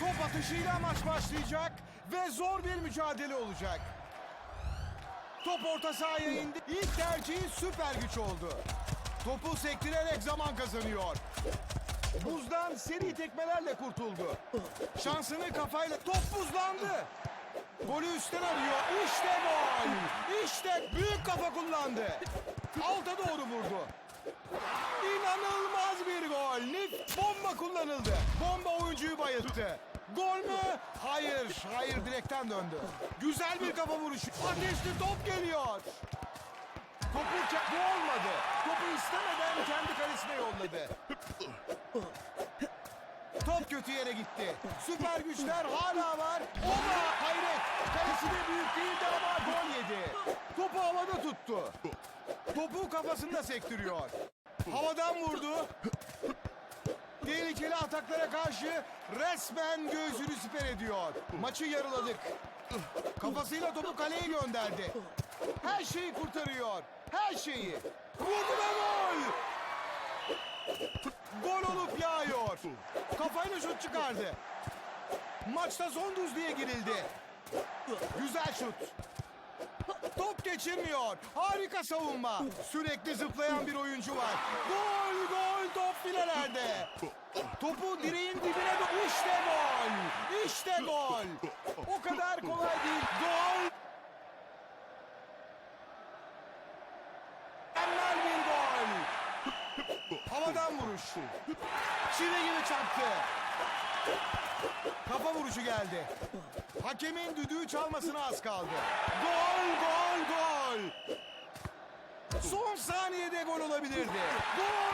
Top atışıyla maç başlayacak ve zor bir mücadele olacak. Top orta sahaya indi. İlk tercihi süper güç oldu. Topu sektirerek zaman kazanıyor. Buzdan seri tekmelerle kurtuldu. Şansını kafayla top buzlandı. Golü üstten arıyor. İşte gol. İşte büyük kafa kullandı. Alta doğru vurdu. İnanılmaz bir gol. Nif bomba kullanıldı. Bomba oyuncuyu bayılttı. Gol mü? Hayır. Hayır direkten döndü. Güzel bir kafa vuruşu. Ateşli top geliyor. Topu bu olmadı. Topu istemeden kendi kalesine yolladı. Top kötü yere gitti. Süper güçler hala var. O da hayret. Kalesi de büyük değildi ama gol yedi. Topu havada tuttu. Topu kafasında sektiriyor. Havadan vurdu. Tehlikeli ataklara karşı resmen göğsünü siper ediyor. Maçı yarıladık. Kafasıyla topu kaleye gönderdi. Her şeyi kurtarıyor. Her şeyi. Vurdu ve gol! Gol olup yağıyor. Kafayla şut çıkardı. Maçta son düzlüğe girildi. Güzel şut. Top geçirmiyor. Harika savunma. Sürekli zıplayan bir oyuncu var. Gol gol top filelerde. Topu direğin dibine do- İşte gol. İşte gol. O kadar kolay değil. Gol. Mükemmel bir gol. Havadan vuruş. Çivi gibi çarptı. Kafa vuruşu geldi. Hakemin düdüğü çalmasına az kaldı. Gol, gol, gol. Son saniyede gol olabilirdi. Gol,